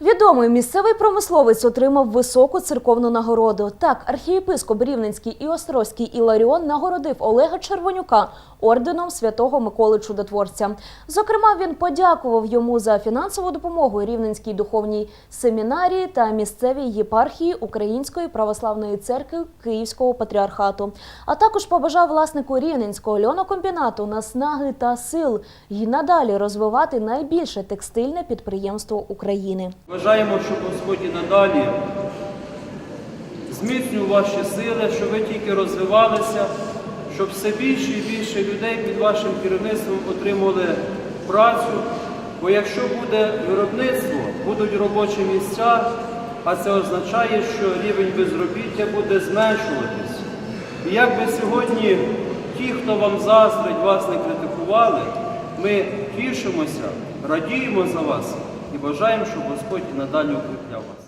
Відомий місцевий промисловець отримав високу церковну нагороду. Так, архієпископ Рівненський і Острозький Іларіон нагородив Олега Червонюка орденом святого Миколи Чудотворця. Зокрема, він подякував йому за фінансову допомогу Рівненській духовній семінарії та місцевій єпархії Української православної церкви Київського патріархату, а також побажав власнику Рівненського льонокомбінату наснаги та сил і надалі розвивати найбільше текстильне підприємство України. Бажаємо, щоб Господь надалі зміцнював ваші сили, щоб ви тільки розвивалися, щоб все більше і більше людей під вашим керівництвом отримували працю. Бо якщо буде виробництво, будуть робочі місця, а це означає, що рівень безробіття буде зменшуватись. І як би сьогодні ті, хто вам заздрить, вас не критикували, ми тішимося, радіємо за вас і бажаємо, щоб Господь надалі укріпляв вас.